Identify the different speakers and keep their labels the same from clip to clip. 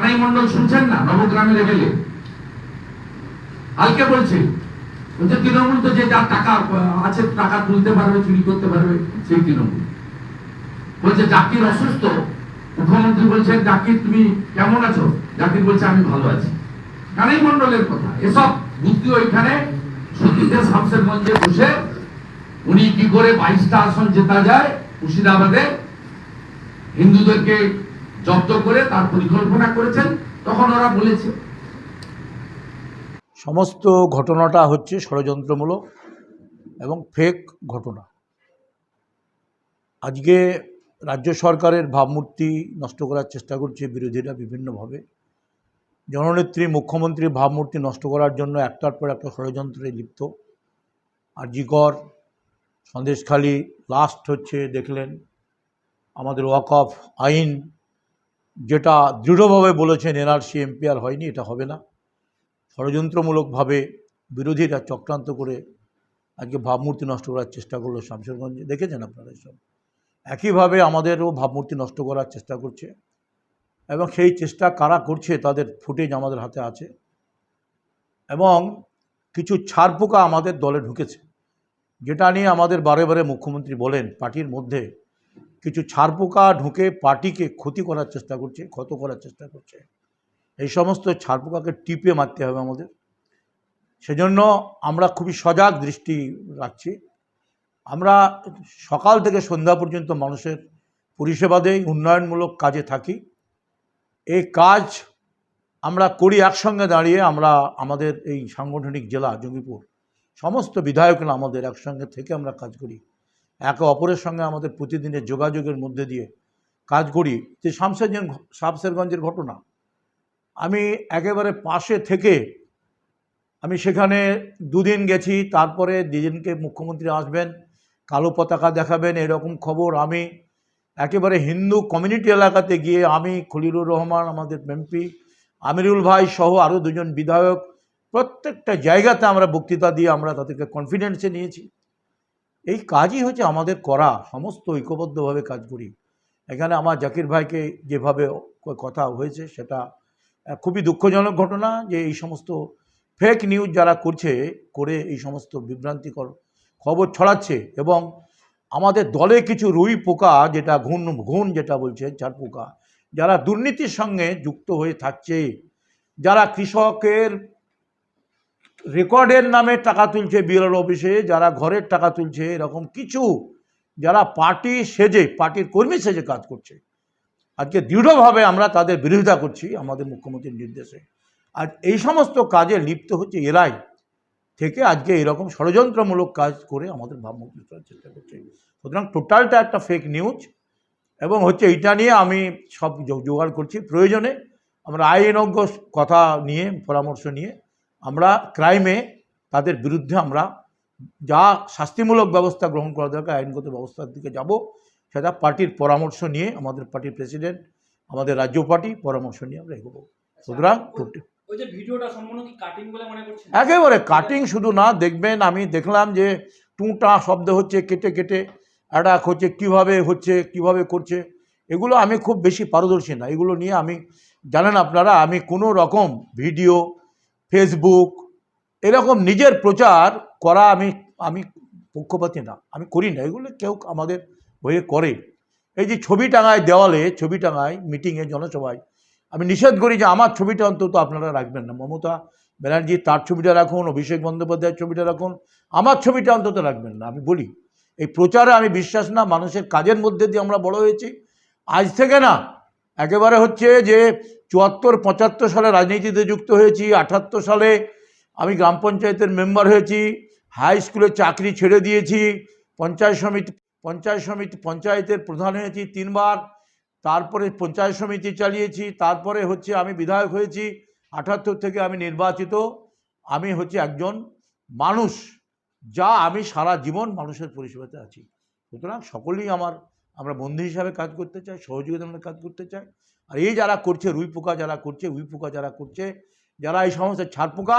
Speaker 1: কানাই মন্ডল শুনছেন না? নবগ্রামে লেভেলে। কালকে বলছে বলছে, তৃণমূল তো যে যার টাকা আছে, টাকা তুলতে পারবে, চুরি করতে পারবে, সেই তৃণমূল। বলছে, জাকির অসুস্থ? মুখ্যমন্ত্রী বলছেন, জাকির, তুমি কেমন আছো? জাকির বলছে, আমি ভালো আছি। কানাই মন্ডলের কথা। এসব বুদ্ধি ওইখানে সতীতে শামসেরগঞ্জে বসে উনি কি করে বাইশটা আসন জেতা যায় মুর্শিদাবাদে? হিন্দুদেরকে জব্দ করে তার পরিকল্পনা করেছেন, তখন ওরা বলেছে।
Speaker 2: সমস্ত ঘটনাটা হচ্ছে ষড়যন্ত্রমূলক এবং ফেক ঘটনা। আজকে রাজ্য সরকারের ভাবমূর্তি নষ্ট করার চেষ্টা করছে বিরোধীরা বিভিন্নভাবে। জননেত্রী, মুখ্যমন্ত্রীর ভাবমূর্তি নষ্ট করার জন্য একটার পর একটা ষড়যন্ত্রে লিপ্ত। আরজিকর, সন্দেশখালী লাস্ট হচ্ছে, দেখলেন, আমাদের ওয়াকফ আইন যেটা দৃঢ়ভাবে বলেছেন এনআরসি এমপিআর হয়নি, এটা হবে না। ষড়যন্ত্রমূলকভাবে বিরোধীরা চক্রান্ত করে আজকে ভাবমূর্তি নষ্ট করার চেষ্টা করল শামশেরগঞ্জে। দেখেছেন আপনারা এসব? একইভাবে আমাদেরও ভাবমূর্তি নষ্ট করার চেষ্টা করছে। এবং সেই চেষ্টা কারা করছে তাদের ফুটেজ আমাদের হাতে আছে। এবং কিছু ছাড়পোকা আমাদের দলে ঢুকেছে। যেটা নিয়ে আমাদের বারে বারে মুখ্যমন্ত্রী বলেন, পার্টির মধ্যে কিছু ছাড়পোকা ঢুকে পার্টিকে ক্ষতি করার চেষ্টা করছে, ক্ষত করার চেষ্টা করছে। এই সমস্ত ছাড়পোকাকে টিপে মারতে হবে আমাদের। সেজন্য আমরা খুবই সজাগ দৃষ্টি রাখছি। আমরা সকাল থেকে সন্ধ্যা পর্যন্ত মানুষের পরিষেবা দেই, উন্নয়নমূলক কাজে থাকি। এই কাজ আমরা করি একসঙ্গে দাঁড়িয়ে, আমরা আমাদের এই সাংগঠনিক জেলা জঙ্গিপুর, সমস্ত বিধায়করা আমাদের একসঙ্গে থেকে আমরা কাজ করি। একে অপরের সঙ্গে আমাদের প্রতিদিনের যোগাযোগের মধ্যে দিয়ে কাজ করি, যে শামসেরগঞ্জ শামসেরগঞ্জের ঘটনা। আমি একেবারে পাশে থেকে আমি সেখানে দুদিন গেছি, তারপরে যেদিনকে মুখ্যমন্ত্রী আসবেন, কালো পতাকা দেখাবেন, এরকম খবর আমি একেবারে হিন্দু কমিউনিটি এলাকাতে গিয়ে আমি খলিলুর রহমান, আমাদের এমপি আমিরুল ভাই সহ আরও দুজন বিধায়ক প্রত্যেকটা জায়গাতে আমরা বক্তৃতা দিয়ে আমরা তাদেরকে কনফিডেন্সে নিয়েছি। এই কাজই হচ্ছে আমাদের করা, সমস্ত ঐক্যবদ্ধভাবে কাজ করি। এখানে আমার জাকির ভাইকে যেভাবে কথা হয়েছে সেটা খুবই দুঃখজনক ঘটনা যে এই সমস্ত ফেক নিউজ যারা করছে, করে এই সমস্ত বিভ্রান্তিকর খবর ছড়াচ্ছে এবং আমাদের দলে কিছু রুই পোকা যেটা ঘুণ ঘুণ যেটা বলছে, চার পোকা, যারা দুর্নীতির সঙ্গে যুক্ত হয়ে থাকছে, যারা কৃষকের রেকর্ডের নামে টাকা তুলছে বিএলআর অফিসে, যারা ঘরের টাকা তুলছে, এরকম কিছু যারা পার্টি সেজে, পার্টির কর্মী সেজে কাজ করছে। আজকে দৃঢ়ভাবে আমরা তাদের বিরোধিতা করছি, আমাদের মুখ্যমন্ত্রীর নির্দেশে। আর এই সমস্ত কাজে লিপ্ত হচ্ছে এরাই। থেকে আজকে এরকম ষড়যন্ত্রমূলক কাজ করে আমাদের ভাবমুক্তি করার চেষ্টা করছে। সুতরাং টোটালটা একটা ফেক নিউজ এবং হচ্ছে এইটা নিয়ে আমি সব জোগাড় করছি প্রয়োজনে। আমরা আইনজ্ঞ কথা নিয়ে, পরামর্শ নিয়ে আমরা ক্রাইমে তাদের বিরুদ্ধে আমরা যা শাস্তিমূলক ব্যবস্থা গ্রহণ করা দরকার আইনগত ব্যবস্থার দিকে যাব সেটা পার্টির পরামর্শ নিয়ে আমাদের পার্টির প্রেসিডেন্ট আমাদের রাজ্য পার্টি পরামর্শ নিয়ে আমরা এগোবো। সুতরাং একেবারে কাটিং শুধু না দেখবেন আমি দেখলাম যে টুঁটা শব্দ হচ্ছে কেটে কেটে অ্যাটাক হচ্ছে কীভাবে হচ্ছে কীভাবে করছে এগুলো আমি খুব বেশি পারদর্শী না। এগুলো নিয়ে আমি জানেন আপনারা আমি কোনো রকম ভিডিও ফেসবুক এরকম নিজের প্রচার করা আমি আমি পক্ষপাতী না। আমি করি না। এগুলো কেউ আমাদের হয়ে করে। এই যে ছবি টাঙায় দেওয়ালে, ছবি টাঙায় মিটিংয়ে জনসভায় আমি নিষেধ করি যে আমার ছবিটা অন্তত আপনারা রাখবেন না। মমতা ব্যানার্জি তার ছবিটা রাখুন, অভিষেক বন্দ্যোপাধ্যায়ের ছবিটা রাখুন, আমার ছবিটা অন্তত রাখবেন না। আমি বলি, এই প্রচারে আমি বিশ্বাস না, মানুষের কাজের মধ্যে দিয়ে আমরা বড় হয়েছি। আজ থেকে না একেবারে হচ্ছে যে চুয়াত্তর, পঁচাত্তর সালে রাজনীতিতে যুক্ত হয়েছি, আটাত্তর সালে আমি গ্রাম পঞ্চায়েতের মেম্বার হয়েছি, হাই স্কুলে চাকরি ছেড়ে দিয়েছি, পঞ্চায়েত সমিতি পঞ্চায়েত সমিতি পঞ্চায়েতের প্রধান হয়েছি তিনবার, তারপরে পঞ্চায়েত সমিতি চালিয়েছি, তারপরে হচ্ছে আমি বিধায়ক হয়েছি আঠাত্তর থেকে আমি নির্বাচিত, আমি হচ্ছে একজন মানুষ, যা আমি সারা জীবন মানুষের পরিষেবাতে আছি। সুতরাং সকলেই আমার আমরা বন্ধু হিসাবে কাজ করতে চাই, সহযোগিতা মূলক কাজ করতে চাই। আর এই যারা করছে, রুই পোকা যারা করছে, উই পোকা যারা করছে, যারা এই সমস্ত ছাড় পোকা,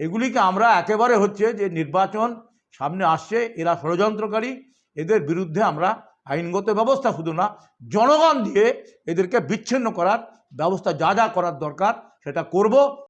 Speaker 2: এগুলিকে আমরা একেবারে হচ্ছে যে নির্বাচন সামনে আসছে, এরা ষড়যন্ত্রকারী, এদের বিরুদ্ধে আমরা আইনগত ব্যবস্থা, শুধু না, জনগণ দিয়ে এদেরকে বিচ্ছিন্ন করার ব্যবস্থা, যা যা করার দরকার, সেটা করব।